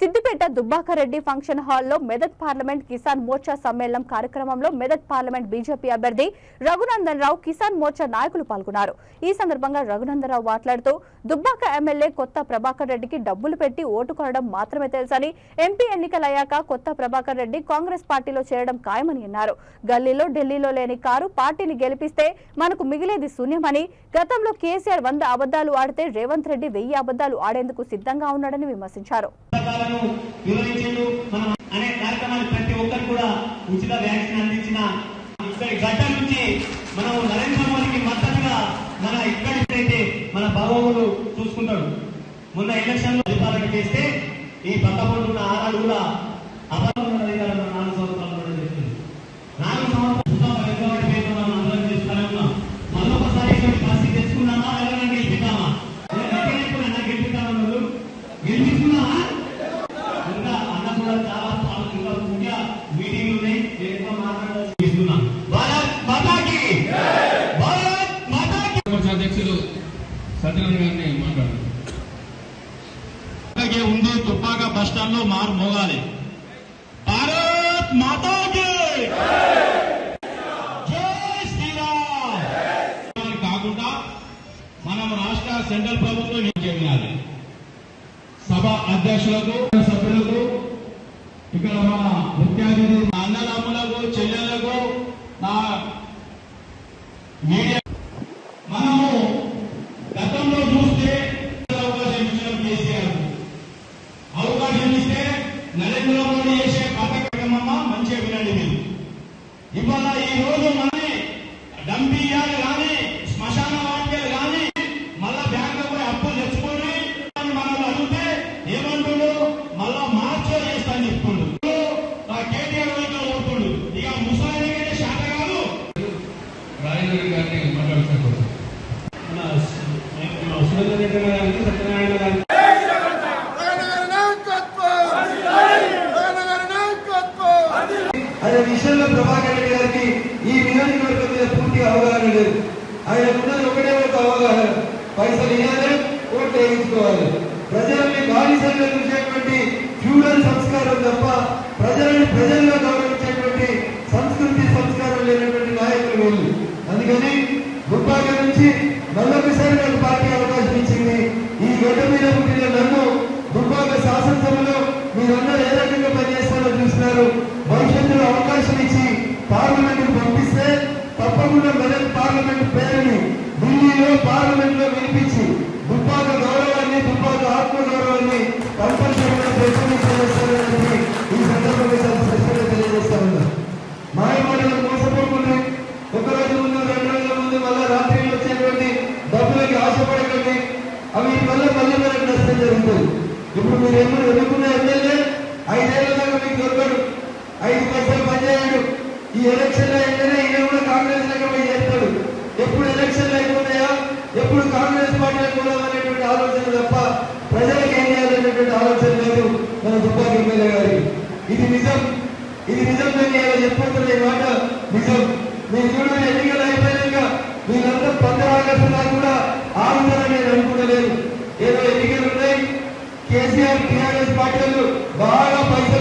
Siddipet దుబ్బాకరెడ్డి function హాల్లో Medak parliament Kisan Morcha సమ్మేళనం కార్యక్రమంలో మెదక్ పార్లమెంట్ బీజేపీ అభ్యర్థి రఘునందన్ రావు కిసాన్ మోర్చా నాయకులు పాల్గొన్నారు. ఈ సందర్భంగా రఘునందన్ రావు మాట్లాడుతూ దుబ్బాక ఎమ్మెల్యే కొత్త ప్రభాకర్ రెడ్డికి డబ్బులు పెట్టి ఓటు కొనడం మాత్రమే తెలుసని ఎంపీ ఎన్నికలయ్యాక కొత్త ప్రభాకర్ రెడ్డి కాంగ్రెస్ పార్టీలో చేరడం ఖాయమని అన్నారు. గల్లీలో ఢిల్లీలో లేని కారు పార్టీని గెలిపిస్తే మనకు మిగిలేది శూన్యమని గతంలో కేసీఆర్ వంద అబద్దాలు ఆడితే రేవంత్ రెడ్డి వెయ్యి అబద్దాలు ఆడేందుకు సిద్ధంగా ఉన్నాడని విమర్శించారు. పథకాలను వివరించిండు. మనం అనే కార్యక్రమాన్ని ప్రతి ఒక్కరు కూడా ఉచిత వ్యాక్సిన్ అందించిన ఇక్కడి గడ్డ నుంచి మనం నరేంద్ర మోదీకి మద్దతుగా మన ఇక్కడైతే మన బాగోగులు చూసుకుంటాడు మొన్న ఎలక్షన్లో పరిపాలన చేస్తే ఈ పక్కపొండు ఉన్న ఆరాలు కూడా అబద్ధం నాలుగు సంవత్సరాలు కూడా చెప్తుంది నాలుగు సంవత్సరాలు ఎటువంటి పేరు సత్యనారాయణ గారిని మాట్లాడారు అలాగే ఉంది తుప్పాక బస్ స్టాండ్లో మారు మోగాలి. భారత్ మాతాకి! కాకుండా మనం రాష్ట్ర సెంట్రల్ ప్రభుత్వం ఏం చేయాలి? సభ అధ్యక్షులకు సభ్యులకు ఇక్కడ మన ముఖ్య అన్నదమ్ములకు చెల్లెళ్ళకు నా మీడియా మనము గతంలో చూస్తే అవకాశం ఇచ్చిన కేసీఆర్ అవకాశం ఇస్తే నరేంద్ర మోడీ చేసే పథకమమ్మ మంచిగా వినండి మీరు. ఇవాళ ఈ రోజు మన అనే విషయంలో ప్రభాకర్ రెడ్డి గారికి ఈ నియోజకవర్గం మీద పూర్తి అవగాహన లేదు. ఆయన ఉన్నది ఒకటే ఒక అవగాహన. పైసలు ఇవ్వాలి ఓట్లు వేయించుకోవాలి. ప్రజల్ని బానిసలుగా చూసేటువంటి ఫ్యూడల్ సంస్కారం తప్ప ప్రజలను ప్రజల్లో గౌరవించేటువంటి సంస్కృతి సంస్కారం లేనటువంటి నాయకులు వీళ్ళు. అందుకని గుప్పాక నుంచి మళ్ళొకసారి నాకు పార్టీ అవకాశం ఇచ్చింది. ఈ గడ్డ మీద పుట్టిన నన్ను దుర్భాగ్య శాసనసభలో మీరందరూ ఏ రకంగా పనిచేస్తారో చూస్తున్నారు భవిష్యత్తులో అవకాశం ఇచ్చి పార్లమెంట్ పంపిస్తే తప్పకుండా మెదక్ పార్లమెంట్ పేరుని ఢిల్లీలో పార్లమెంట్లో వినిపించి దుబ్బాక గౌరవాన్ని దుబ్బాక ఆత్మగౌరవాన్ని కంపల్సరీగా కంపల్సరీగా ప్రశ్నించాలని ఈ సందర్భంగా స్పష్టంగా తెలియజేస్తా ఉన్నారు మాయమాటలు మోసపోకుండా ఒక రోజు ముందు రెండు రోజుల ముందు మళ్ళా రాత్రి వచ్చేటువంటి డబ్బులకి ఆశపడకండి. అవి వల్ల మళ్ళీ మనకు నష్టం జరుగుతుంది. ఇప్పుడు మీరు ఏమన్నా ఎన్నుకున్న ఎమ్మెల్యే ఐదేళ్ళ దాకా మీకు దొరకడు. ఐదు పైసలు పనిచేయడు. ఈ ఎలక్షన్లో వెంటనే ఈయన కూడా కాంగ్రెస్ లెక్క పోయి చేస్తాడు. ఎప్పుడు ఎలక్షన్లు అయిపోతాయా ఎప్పుడు కాంగ్రెస్ పార్టీలో కూడా అనేటువంటి ఆలోచన తప్ప ప్రజలకు ఏం చేయాలనేటువంటి ఆలోచన లేదు మన దుబ్బాకి ఎమ్మెల్యే గారికి. ఇది నిజం. ఇది నిజం నేను ఇలా చెప్పుకుంటున్న ఈ మాట నిజం. మీరు చూడండి ఎన్నికలు అయిపోయాక వీళ్ళంతా పంద్ర ఆగస్టు దాకా కూడా ఆగుతారని నేను అనుకుంటలేదు ఏదో ఎన్నికలు ఉన్నాయి. కేసీఆర్ టీఆర్ఎస్ పార్టీలు బాగా పైసలు